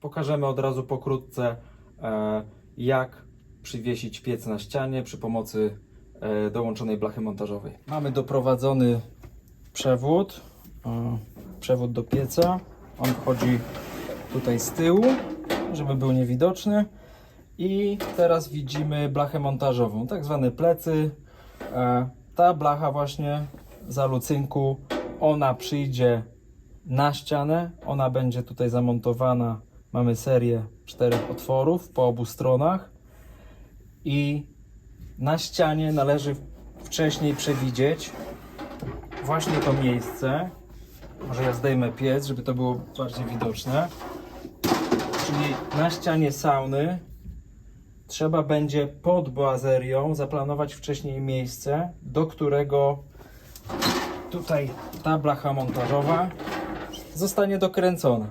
pokażemy od razu pokrótce, e, jak przywiesić piec na ścianie przy pomocy e, dołączonej blachy montażowej. Mamy doprowadzony przewód, e, przewód do pieca. On wchodzi tutaj z tyłu, żeby był niewidoczny. I teraz widzimy blachę montażową, tak zwane plecy. Ta blacha właśnie za lucynku, ona przyjdzie na ścianę, ona będzie tutaj zamontowana. Mamy serię czterech otworów po obu stronach i na ścianie należy wcześniej przewidzieć właśnie to miejsce. Może ja zdejmę piec, żeby to było bardziej widoczne. Czyli na ścianie sauny trzeba będzie pod boazerią zaplanować wcześniej miejsce, do którego tutaj ta blacha montażowa zostanie dokręcona.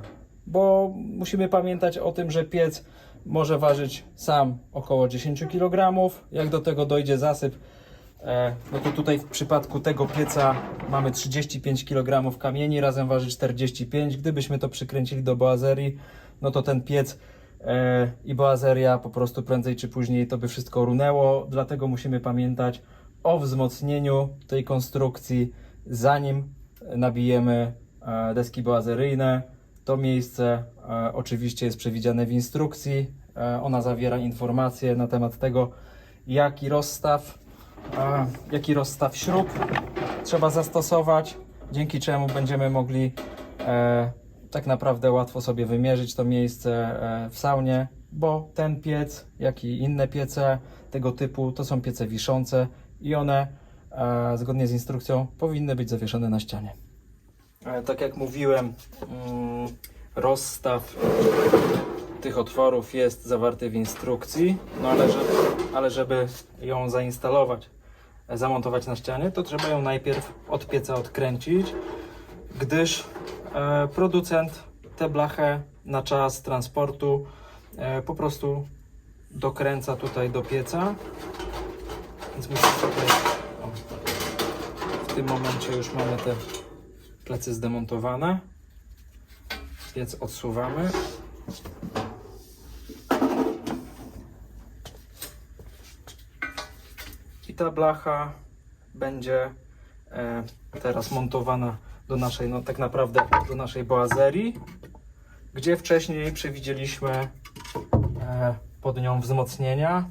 Bo musimy pamiętać o tym, że piec może ważyć sam około 10 kg. Jak do tego dojdzie zasyp, e, no to tutaj w przypadku tego pieca mamy 35 kg kamieni, razem waży 45. Gdybyśmy to przykręcili do boazerii, no to ten piec e, i boazeria po prostu prędzej czy później to by wszystko runęło. Dlatego musimy pamiętać o wzmocnieniu tej konstrukcji, zanim nabijemy e, deski boazeryjne. To miejsce e, oczywiście jest przewidziane w instrukcji. E, ona zawiera informacje na temat tego, jaki rozstaw, e, jaki rozstaw śrub trzeba zastosować, dzięki czemu będziemy mogli e, tak naprawdę łatwo sobie wymierzyć to miejsce e, w saunie, bo ten piec, jak i inne piece tego typu, to są piece wiszące i one e, zgodnie z instrukcją powinny być zawieszone na ścianie. E, Tak jak mówiłem, mm, rozstaw tych otworów jest zawarty w instrukcji, no ale żeby, ale żeby ją zainstalować, e, zamontować na ścianie, to trzeba ją najpierw od pieca odkręcić, gdyż e, producent tę blachę na czas transportu po prostu dokręca tutaj do pieca. Więc musimy tutaj, o, w tym momencie już mamy te plecy zdemontowane. Piec odsuwamy. I ta blacha będzie e, teraz montowana do naszej, no tak naprawdę do naszej boazerii, gdzie wcześniej przewidzieliśmy e, pod nią wzmocnienia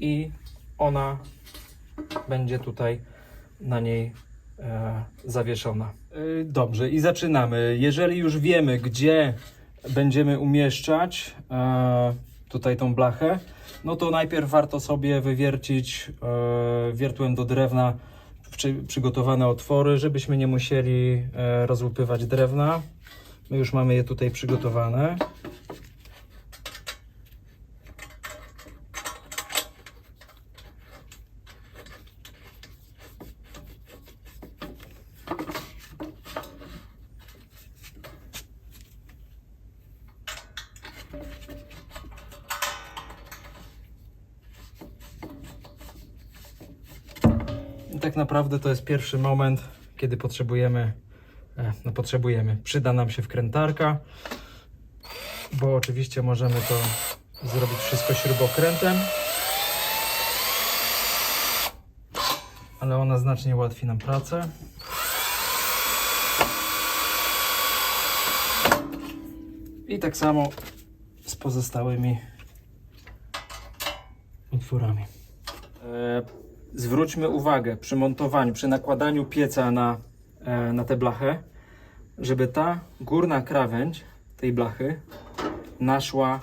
i ona będzie tutaj na niej zawieszona. E, Dobrze, i zaczynamy. Jeżeli już wiemy, gdzie będziemy umieszczać e, tutaj tą blachę, no to najpierw warto sobie wywiercić e, wiertłem do drewna przy, przygotowane otwory, żebyśmy nie musieli e, rozłupywać drewna. My już mamy je tutaj przygotowane. Tak naprawdę to jest pierwszy moment, kiedy potrzebujemy, e, no potrzebujemy, przyda nam się wkrętarka, bo oczywiście możemy to zrobić wszystko śrubokrętem, ale ona znacznie ułatwi nam pracę. I tak samo z pozostałymi otworami. Zwróćmy uwagę przy montowaniu, przy nakładaniu pieca na, e, na tę blachę, żeby ta górna krawędź tej blachy naszła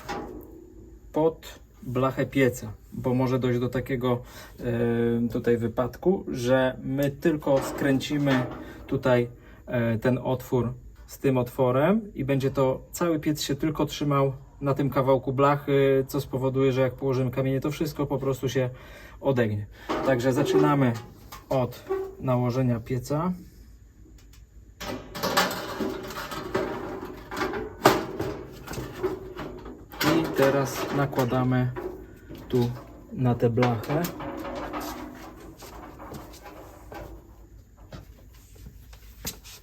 pod blachę pieca, bo może dojść do takiego e, tutaj wypadku, że my tylko skręcimy tutaj e, ten otwór z tym otworem i będzie to cały piec się tylko trzymał na tym kawałku blachy, co spowoduje, że jak położymy kamienie, to wszystko po prostu się odegnie. Także zaczynamy od nałożenia pieca. I teraz nakładamy tu na tę blachę.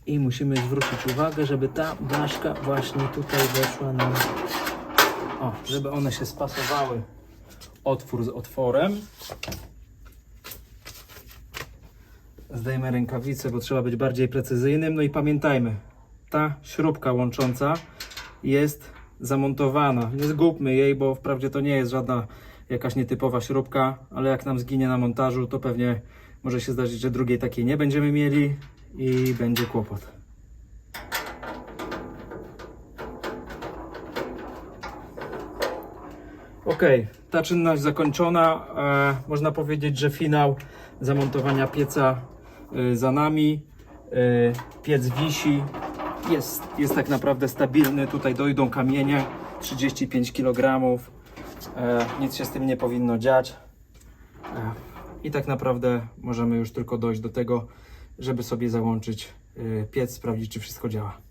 I musimy zwrócić uwagę, żeby ta blaszka właśnie tutaj weszła nam. O, żeby one się spasowały otwór z otworem. Zdejmę rękawice, bo trzeba być bardziej precyzyjnym. No i pamiętajmy, ta śrubka łącząca jest zamontowana. Nie zgubmy jej, bo wprawdzie to nie jest żadna jakaś nietypowa śrubka, ale jak nam zginie na montażu, to pewnie może się zdarzyć, że drugiej takiej nie będziemy mieli i będzie kłopot. Ok, ta czynność zakończona. E, można powiedzieć, że finał zamontowania pieca e, za nami. E, piec wisi. Jest, jest tak naprawdę stabilny. Tutaj dojdą kamienie 35 kg. E, nic się z tym nie powinno dziać. E, I tak naprawdę możemy już tylko dojść do tego, żeby sobie załączyć e, piec, sprawdzić, czy wszystko działa.